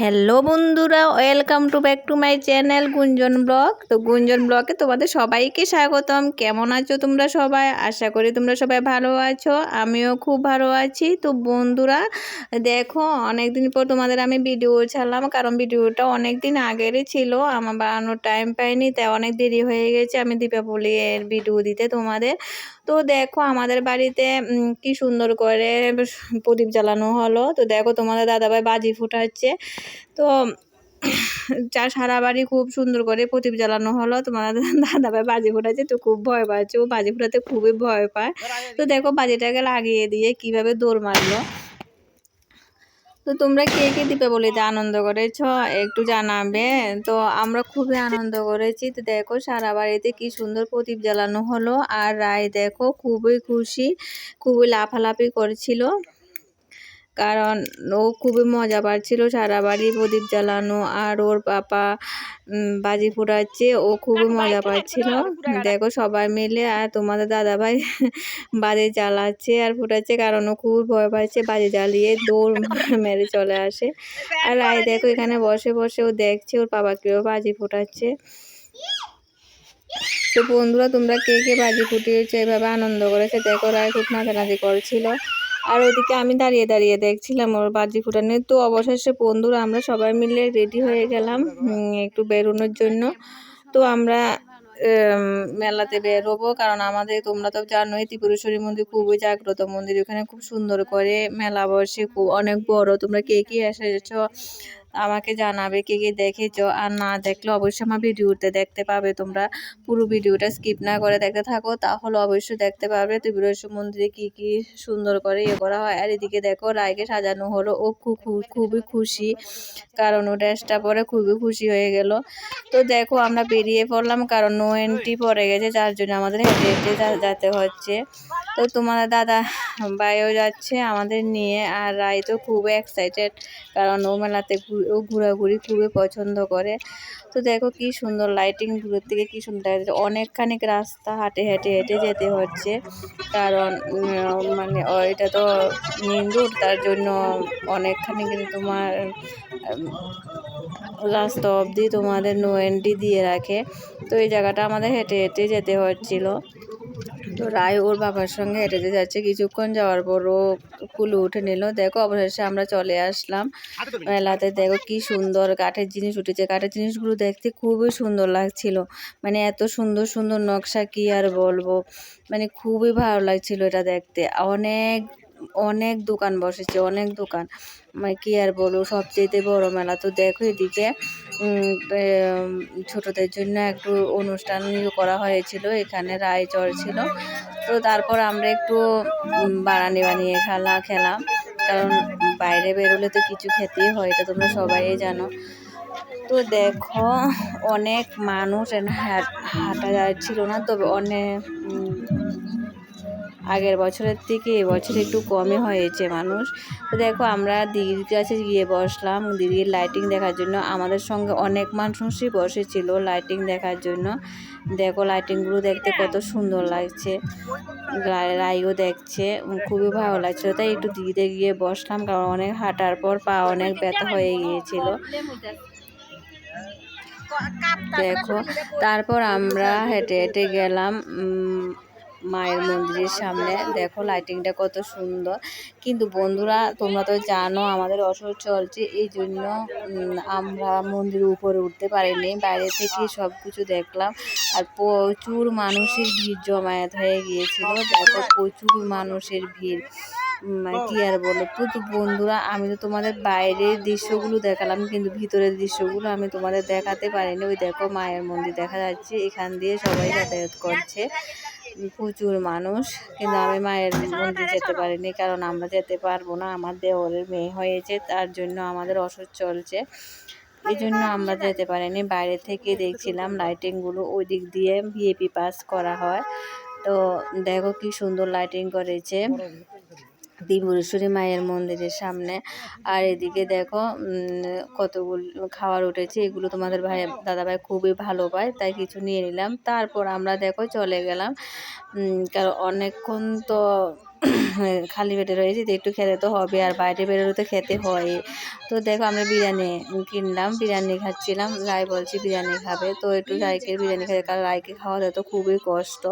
Hello বন্ধুরা, welcome to back to my channel Gunjan blog. তো গুঞ্জন ব্লগে তোমাদের সবাইকে স্বাগতম। কেমন আছো তোমরা সবাই? আশা করি তোমরা সবাই ভালো আছো, আমিও খুব ভালো আছি। তো বন্ধুরা, দেখো অনেক দিন পর তোমাদের আমি ভিডিও ছাড়লাম, কারণ ভিডিওটা অনেক দিন আগেরই ছিল, আমার বানানোর টাইম পাইনি তাই অনেক দেরি হয়ে গেছে, আমি দীপাবলির ভিডিও দিতে তোমাদের। তো দেখো, আমাদের বাড়িতে কি সুন্দর করে প্রদীপ জ্বালানো হলো। তো দেখো, তোমাদের দাদাভাই বাজি ফুটাচ্ছে। তো যা সারা বাড়ি খুব সুন্দর করে প্রদীপ জ্বালানো হলো। তোমার দাদাভাই বাজি ফুটাচ্ছে, তো খুব ভয় পাচ্ছে। ও বাজি ফুটাতে খুবই ভয় পায়। তো দেখো বাজিটাকে লাগিয়ে দিয়ে কীভাবে দৌড় মারলো। তো তোমরা কে কে দীপাবলিতে আনন্দ করেছ একটু জানাবে। তো আমরা খুবই আনন্দ করেছি। তো দেখো সারা বাড়িতে কি সুন্দর প্রদীপ জ্বালানো হলো। আর রায় দেখো খুবই খুশি, খুবই লাফালাফি করছিল। কারণ ও খুবই মজা পাচ্ছিল সারা বাড়ি প্রদীপ জ্বালানো আর ওর পাপা বাজি ফুটাচ্ছে। ও খুবই মজা পাচ্ছিল। দেখো সবাই মিলে আর তোমাদের দাদাভাই বাজি জ্বালাচ্ছে আর ফুটাচ্ছে কারণ ও খুবই ভয় পাচ্ছে বাজি জ্বালিয়ে দৌড় মেরে চলে আসে। আর রায় দেখো এখানে বসে বসে ও দেখছে ওর বাবাকেও বাজি ফুটাচ্ছে। তো বন্ধুরা তোমরা কে কে বাজি ফুটিয়েছো এভাবে আনন্দ করেছে? দেখো রায় খুব নাচানাচি করছিল। আর ওইদিকে আমি দাঁড়িয়ে দাঁড়িয়ে দেখছিলাম ওর বাজি ফুটানো। তো অবশেষে বন্ধুরা, আমরা সবাই মিলে রেডি হয়ে গেলাম একটু বেরোনোর জন্য। তো আমরা মেলাতে বেরোবো, কারণ আমাদের, তোমরা তো জানোই, ত্রিপুরেশ্বরী মন্দির খুবই জাগ্রত মন্দির। ওখানে খুব সুন্দর করে মেলা বসে, খুব অনেক বড়। তোমরা কে কে এসেছ? আমাকে জানাবে কে কে দেখেছ। আর না দেখলে অবশ্যই আমার ভিডিওতে দেখতে পাবে। তোমরা পুরো ভিডিওটা স্কিপ না করে দেখতে থাকো, তাহলে অবশ্যই দেখতে পাবে ত্রিপুরেশ্বর মন্দিরে কি কি সুন্দর করে ইয়ে করা হয়। আর এদিকে দেখো, রায়কে সাজানো হলো। ও খুব খুবই খুশি, কারণ ও ড্রেসটা পরে খুবই খুশি হয়ে গেল। তো দেখো, আমরা বেরিয়ে পড়লাম, কারণ নো এন্ট্রি পড়ে গেছে, যার জন্য আমাদের হেঁটে হেঁটে যেতে হচ্ছে। তো তোমার দাদা বাইও যাচ্ছে আমাদের নিয়ে, আর রায় তো খুব এক্সাইটেড কারণ ও মেলাতে ঘোরাঘুরি খুবই পছন্দ করে। তো দেখো কি সুন্দর লাইটিং দূরের থেকে কি সুন্দর অনেকখানিক রাস্তা হাঁটে হেঁটে হেঁটে যেতে হচ্ছে। কারণ মানে এটা তো মেন রোড তার জন্য অনেকখানি কিন্তু তোমার রাস্তা অবধি তোমাদের নো এন্ট্রি দিয়ে রাখে। তো এই জায়গাটা আমাদের হেঁটে হেঁটে যেতে হচ্ছিল। তো রায় ওর বাবার সঙ্গে হেঁটে যাচ্ছে। কিছুক্ষণ যাওয়ার পর ও কুলু উঠে নিল। দেখো, অবশেষে আমরা চলে আসলাম। মেলাতে দেখো কি সুন্দর কাঠের জিনিস উঠেছে। কাঠের জিনিসগুলো দেখতে খুবই সুন্দর লাগছিল। মানে এত সুন্দর সুন্দর নকশা কি আর বলব? মানে খুবই ভালো লাগছিল এটা দেখতে। অনেক অনেক দোকান বসেছে, অনেক দোকান। মানে কি আর বলব সবচেয়ে বড় মেলা তো দেখো এদিকে ছোটদের জন্য একটু অনুষ্ঠান করা হয়েছিল, এখানে রায় চড়ছিল তো তারপর আমরা একটু বানানি বানিয়ে খেলা, খেলাম। কারণ বাইরে বেরোলে তো কিছু খেতেই হয়, এটা তোমরা সবাই জানো। তো দেখো, অনেক মানুষ হাঁটা যাচ্ছিল না, তবে অনেক আগের বছরের থেকে এবছর একটু কমই হয়েছে মানুষ। তো দেখো আমরা দিদির কাছে গিয়ে বসলাম। দিদির লাইটিং দেখার জন্য আমাদের সঙ্গে অনেক মানুষই বসেছিল লাইটিং দেখার জন্য। দেখো লাইটিংগুলো দেখতে কত সুন্দর লাগছে। রাইও দেখছে খুবই ভালো লাগছিল তাই একটু দিদিতে গিয়ে বসলাম কারণ অনেক হাঁটার পর পা অনেক ব্যথা হয়ে গিয়েছিল। দেখো তারপর আমরা হেঁটে হেঁটে গেলাম। মায়ের মন্দিরের সামনে। দেখো লাইটিংটা কত সুন্দর। কিন্তু বন্ধুরা, তোমরা তো জানো আমাদের অসহ্য চলছে, এই জন্য আমরা মন্দিরের উপরে উঠতে পারিনি। বাইরে থেকে সব কিছু দেখলাম। আর প্রচুর মানুষের ভিড় জমায়েত হয়ে গিয়েছিল। দেখো প্রচুর মানুষের ভিড়। মানে কি আর বলো তো বন্ধুরা, আমি তো তোমাদের বাইরের দৃশ্যগুলো দেখালাম, কিন্তু ভিতরের দৃশ্যগুলো আমি তোমাদের দেখাতে পারিনি। ওই দেখো মায়ের মন্দির দেখা যাচ্ছে। এখান দিয়ে সবাই যাতায়াত করছে। প্রচুর মানুষ কিন্তু আমি মায়ের মন্দির যেতে পারিনি কারণ আমরা যেতে পারব না। আমার দেওরের মেয়ে হয়েছে তার জন্য আমাদের অসুখ চলছে। এই জন্য আমরা যেতে পারিনি। বাইরে থেকে দেখছিলাম লাইটিংগুলো ওই দিক দিয়ে ভিএপি পাস করা হয়। তো দেখো কি সুন্দর লাইটিং করেছে। ত্রিপুরেশ্বরী মায়ের মন্দিরের সামনে। আর এদিকে দেখো কতগুলো খাবার উঠেছে, এগুলো তোমাদের ভাই, দাদাভাই খুবই ভালো পায়, তাই কিছু নিয়ে নিলাম। তারপর আমরা দেখো চলে গেলাম। কারণ অনেকক্ষণ তো খালি পেটে রয়েছি, তো একটু খেতে তো হবে, আর বাইরে বেরোলে তো খেতে হয়। তো দেখো আমরা বিরিয়ানি কিনলাম, বিরিয়ানি খাচ্ছিলাম, রায় বলছি বিরিয়ানি খাবে, তো একটু রায়কে বিরিয়ানি খাবে, কারণ রায়কে খাওয়াতে তো খুবই কষ্ট।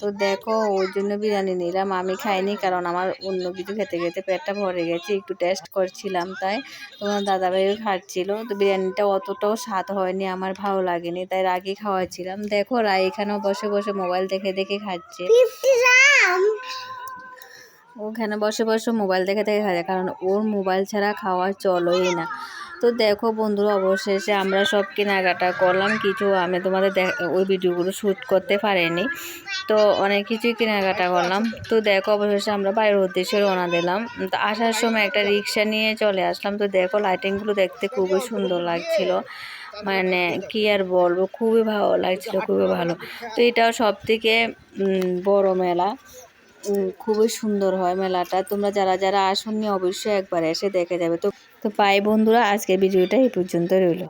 তো দেখো ওই জন্য বিরিয়ানি নিলাম। আমি খাইনি কারণ আমার অন্য কিছু খেতে খেতে পেটটা ভরে গেছে। একটু টেস্ট করছিলাম তাই। তোমার দাদাভাইও খাচ্ছিলো। তো বিরিয়ানিটা অতটাও স্বাদ হয়নি, আমার ভালো লাগেনি, তাই রাগে খাওয়াচ্ছিলাম দেখো, রায় এখানেও বসে বসে মোবাইল দেখে দেখে খাচ্ছে। ওখানে বসে বসে মোবাইল দেখে দেখে খাচ্ছে কারণ ওর মোবাইল ছাড়া খাওয়া চলোই না। তো দেখো বন্ধুরা, অবশেষে আমরা সব কেনাকাটা করলাম। কিছু আমি তোমাদের ওই ভিডিওগুলো শ্যুট করতে পারিনি। তো অনেক কিছুই কেনাকাটা করলাম। তো দেখো অবশেষে আমরা বাইরের উদ্দেশ্যে রওনা দিলাম। তো আসার সময় একটা রিক্সা নিয়ে চলে আসলাম। তো দেখো লাইটিংগুলো দেখতে খুবই সুন্দর লাগছিল। মানে কি আর বলব, খুবই ভালো লাগছিল, খুবই ভালো। তো এটাও সব থেকে বড় মেলা। খুবই সুন্দর হয় মেলাটা। তোমরা যারা যারা আসনি অবশ্যই একবার এসে দেখে যাবে। তো তো পাই বন্ধুরা, আজকের ভিডিওটা এই পর্যন্ত রইল।